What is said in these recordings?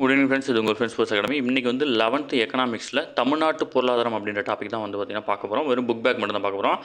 Good evening friends இது உங்கள் friends sports academy இன்றைக்கி வந்து லெவன்த்து எக்கனாமிக்ஸில் தமிழ்நாட்டு பொருளாதாரம் அப்படின்ற டாபிக் தான் வந்து பார்த்திங்கன்னா பார்க்க போகிறோம் வெறும் புக் பேக் மட்டும் தான் பார்க்க போகிறோம்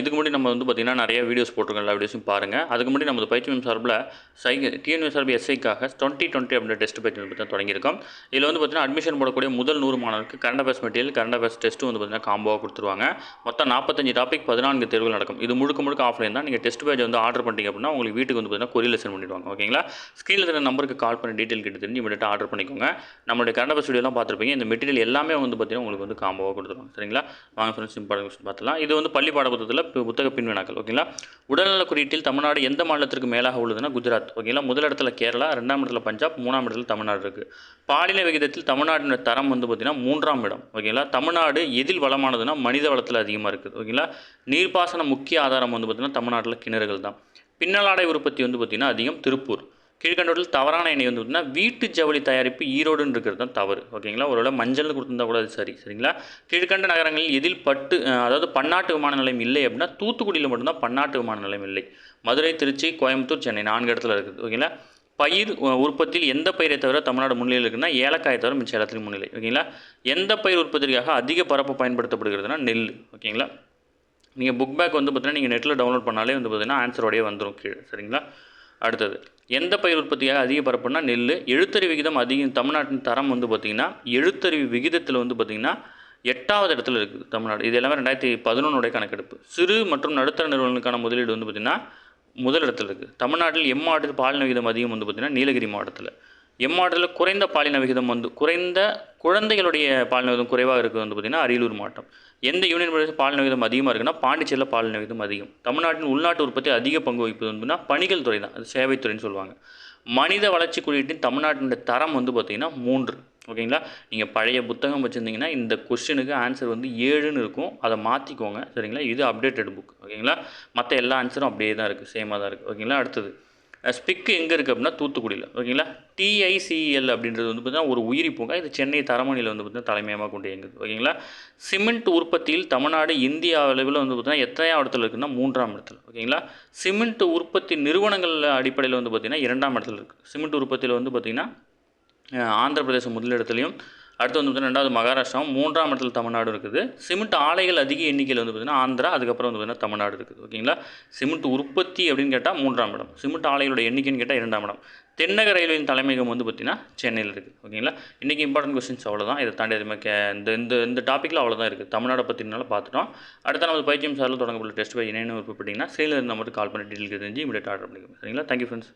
இதுக்கு முன்னாடி நம்ம வந்து பார்த்திங்கன்னா நிறைய வீடியோஸ் போட்டிருக்கோம் எல்லா வீடியோஸும் பாருங்கள் அதுக்கு முன்னாடி நமது பயிற்சியம் சார்பில் சை டிஎன்யூ சார்பு எஸ்ஐக்காக டுவெண்ட்டி டுவெண்ட்டி அப்படின்ற டெஸ்ட் பயிற்சி வந்து தான் தொடங்கியிருக்கோம். இதில் வந்து பார்த்திங்கன்னா அட்மிஷன் போடக்கூடிய முதல் நூறு மாணவருக்கு current affairs material current affairs test வந்து பார்த்திங்கன்னா காம்போவாக கொடுத்துருவாங்க. மொத்தம் நாற்பத்தஞ்சு டாபிக் பதினான்கு தேர்வுகள் நடக்கும். இது முழுக்க முழுக்க ஆஃப்லைன் தான். நீங்கள் டெஸ்ட் பேஜ் வந்து ஆர்டர் பண்ணிட்டீங்க அப்படின்னா உங்களுக்கு வீட்டுக்கு வந்து பார்த்திங்கன்னா கொரியர் சென்ட் பண்ணிடுவாங்க. ஓகேங்களா ஸ்க்ரீனில் இருக்கிற நம்பருக்கு கால் பண்ணி டீட்டெயில் கேட்டு தெரிஞ்சு இமீடியட்டாக ஆர்டர் பண்ணிக்கோங்க. நம்மளுடைய கரண்ட் அஃபேர்ஸ் வீடியோலாம் பார்த்துருப்பீங்க. இந்த மெட்டீரியல் எல்லாமே வந்து பார்த்தீங்கன்னா உங்களுக்கு வந்து காம்போவாக கொடுத்துருவாங்க சரிங்களா? வாங்க ஃப்ரெண்ட்ஸ் இம்பார்ட்டன் கொஸ்டின் பார்த்துலாம் இது வந்து பள்ளி பாடப்புத்தகத்தில் புத்தக பின்வினாக்கள். ஓகேங்களா? உடல்நல குறியீட்டில் தமிழ்நாடு எந்த மாநிலத்திற்கு மேலாக உள்ளதுன்னா குஜராத். ஓகேங்களா? முதல் இடத்துல கேரளா ரெண்டாம் இடத்துல பஞ்சாப் மூணாம் இடத்துல தமிழ்நாடு இருக்குது பாலின விகிதத்தில் தமிழ்நாட்டின் தரம் வந்து பார்த்திங்கன்னா மூன்றாம் இடம். ஓகேங்களா? தமிழ்நாடு எதில் வளமானதுன்னா மனித வளத்தில் அதிகமாக இருக்குது. ஓகேங்களா? நீர்ப்பாசன முக்கிய ஆதாரம் வந்து பார்த்திங்கன்னா தமிழ்நாட்டில் கிணறுகள் தான். பின்னலாடை உற்பத்தி வந்து பார்த்திங்கன்னா அதிகம் திருப்பூர். கீழ்கண்டோட்டில் தவறான எண்ணெய் வந்து பார்த்தீங்கன்னா வீட்டு ஜவுளி தயாரிப்பு ஈரோடுன்னு இருக்கிறது தான் தவறு. ஓகேங்களா? ஒருவேளை மஞ்சள்னு கொடுத்துருந்தா கூட அது சரி. சரிங்களா? கீழ்கண்ட நகரங்களில் எதில் பட்டு அதாவது பன்னாட்டு விமான நிலையம் இல்லை அப்படின்னா தூத்துக்குடியில் மட்டும்தான் பன்னாட்டு விமான நிலையம் இல்லை. மதுரை திருச்சி கோயம்புத்தூர் சென்னை நான்கு இடத்துல இருக்குது. ஓகேங்களா? பயிர் உற்பத்தியில் எந்த பயிரை தவிர தமிழ்நாடு முன்னிலையில் இருக்குன்னா ஏலக்காயை தவிர மிச்ச எல்லாத்துலையும் முன்னிலை. ஓகேங்களா? எந்த பயிர் உற்பத்திக்காக அதிக பரப்பு பயன்படுத்தப்படுகிறதுனா நெல். ஓகேங்களா? நீங்கள் புக் பேக் வந்து பார்த்தீங்கன்னா நீங்கள் நெட்டில் டவுன்லோட் பண்ணாலே வந்து பார்த்தீங்கன்னா ஆன்சரோடய வந்துடும் கீழே. சரிங்களா? அடுத்தது. எந்த பயிர் உற்பத்தியாக அதிக பரப்புனா நெல் எழுத்தறிவு விகிதம் அதிகம் தமிழ்நாட்டின் தரம் வந்து பார்த்திங்கன்னா எழுத்தறிவு விகிதத்தில் வந்து பார்த்திங்கன்னா எட்டாவது இடத்துல இருக்குது தமிழ்நாடு. இது எல்லாமே ரெண்டாயிரத்தி பதினொன்னுடைய கணக்கெடுப்பு. சிறு மற்றும் நடுத்தர நிறுவனங்களுக்கான முதலீடு வந்து பார்த்திங்கன்னா முதல் இடத்துல இருக்குது தமிழ்நாட்டில் எம் மாவட்டத்தில் பாலின விகிதம் அதிகம் வந்து பார்த்திங்கன்னா நீலகிரி மாவட்டத்தில். எம்மாவட்டத்தில் குறைந்த பாலின விகிதம் வந்து குறைந்த குழந்தைகளுடைய பாலின விகிதம் குறைவாக இருக்குது வந்து பார்த்திங்கன்னா அரியலூர் மாவட்டம். எந்த யூனியன் பிரதேச பாலின விகிதம் அதிகமாக இருக்குன்னா பாண்டிச்சேரியில் பாலின விகிதம் அதிகம். தமிழ்நாட்டின் உள்நாட்டு உற்பத்தி அதிக பங்கு வகிப்பது வந்துன்னா பணிகள் துறை தான். அது சேவைத்துறைன்னு சொல்லுவாங்க. மனித வளர்ச்சி குறியீட்டின் தமிழ்நாட்டினுடைய தரம் வந்து பார்த்திங்கன்னா மூன்று. ஓகேங்களா? நீங்கள் பழைய புத்தகம் வச்சுருந்தீங்கன்னா இந்த கொஸ்டினுக்கு ஆன்சர் வந்து ஏழுன்னு இருக்கும். அதை மாற்றிக்கோங்க சரிங்களா? இது அப்டேட்டட் புக் ஓகேங்களா? மற்ற எல்லா ஆன்சரும் அப்படியே தான் இருக்குது சேமாக தான் இருக்குது ஓகேங்களா? அடுத்தது. ஸ்பிக்கு எங்கே இருக்குது அப்படின்னா தூத்துக்குடியில் ஓகேங்களா? டிஐசிஎல் அப்படின்றது வந்து பார்த்திங்கன்னா ஒரு உயிரி பூங்கா இது சென்னை தரமணியில் வந்து பார்த்திங்கன்னா தலைமையமாக கொண்டு இயங்குது ஓகேங்களா? சிமெண்ட் உற்பத்தியில் தமிழ்நாடு இந்தியா அளவில் வந்து பார்த்திங்கன்னா எத்தனையாம் இடத்துல இருக்குன்னா மூன்றாம் இடத்துல ஓகேங்களா? சிமெண்ட் உற்பத்தி நிறுவனங்கள் அடிப்படையில் வந்து பார்த்தீங்கன்னா இரண்டாம் இடத்துல இருக்குது சிமெண்ட் உற்பத்தியில் வந்து பார்த்திங்கன்னா ஆந்திரப்பிரதேசம் ஆந்திர பிரதேசம் முதலிடத்துலையும் அடுத்து வந்து பார்த்தீங்கன்னா ரெண்டாவது மகாராஷ்டிரம் மூன்றாம் இடத்துல தமிழ்நாடு இருக்குது. சிமெண்ட் ஆலைகள் அதிக எண்ணிக்கையில் வந்து பார்த்திங்கன்னா ஆந்திரா அதுக்கப்புறம் வந்து பார்த்திங்கன்னா தமிழ்நாடு இருக்குது. ஓகேங்களா? சிமெண்ட் உற்பத்தி அப்படின்னு கேட்டால் மூன்றாம் இடம். சிமெண்ட் ஆலைகளோட எண்ணிக்கைன்னு கேட்டால் இரண்டாம் இடம். தென்னக ரயில்வேயின் தலைமையகம் வந்து பார்த்திங்கன்னா சென்னையில் இருக்குது. ஓகேங்களா? இன்றைக்கி இம்பார்ட்டன்ட் கொஸ்டின்ஸ் அவ்வளோதான் இதை தாண்டி அதுமாதிரி கே இந்த இந்த இந்த டாப்பிக்கில் அவ்வளோதான் இருக்குது. தமிழ்நாடை பற்றினால பார்த்துட்டோம். அடுத்த நமது பயிற்சியம் சாரில் தொடங்கப்பட்ட டெஸ்ட் பை என்னென்ன விருப்பப்பட்டீங்கன்னா சேலில் இருந்து மட்டும் கால் பண்ணி டீட்டெயில் தெரிஞ்சு இமீடியட் ஆர்டர் பண்ணிக்கோங்க. சரிங்களா? Thank you friends